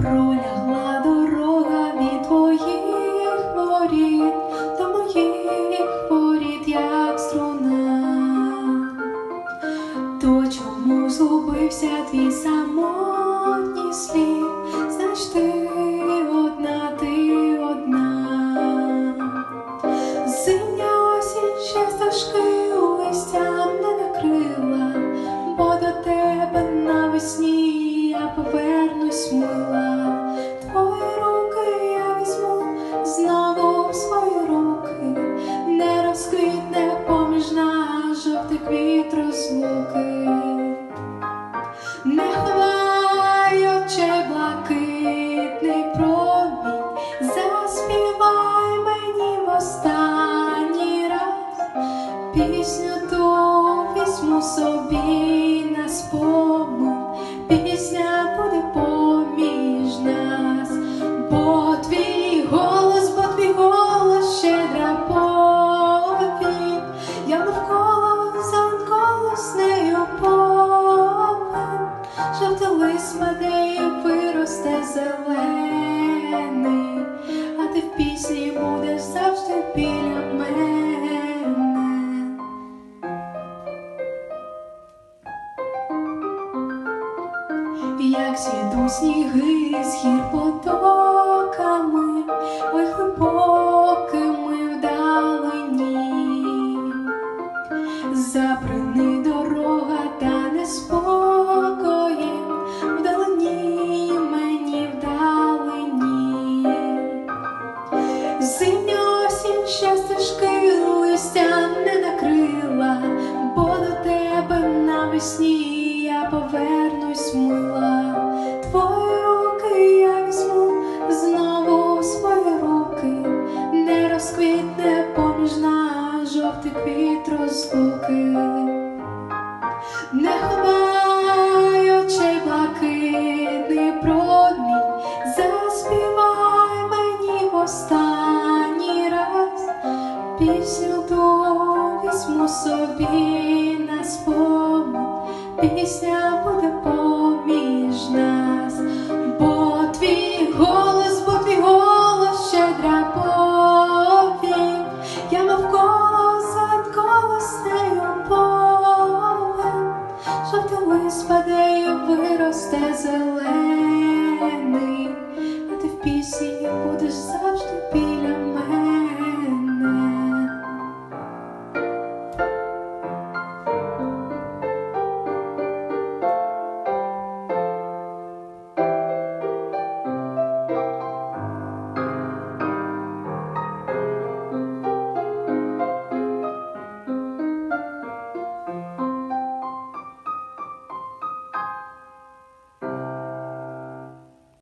Пролягла дорога від твоїх воріт до моїх воріт, як струна. То чому згубився твій самотній слід? Розлуки. Не ховай очей блакитний промінь, заспівай мені в останній раз пісню ту візьму собі на спомин, пісня буде поміж нас, бо зелений, а ти в пісні будеш завжди біля мене. Як зійдуть сніги з гір потоками, ой глибокими вдалині, Забрини дорога та неспокоєм, Зимня осінь ще листя не накрила, бо тебе навесні я повернусь мила. Твої руки я візьму знову свої руки, не розквітне поміж нас жовтий квіт розлуки. Не візьму собі на спомин, пісня буде поміж нас, бо твій голос, бо твій голос щедра повінь, я навколо задколо з нею повен, паде і виросте зелений.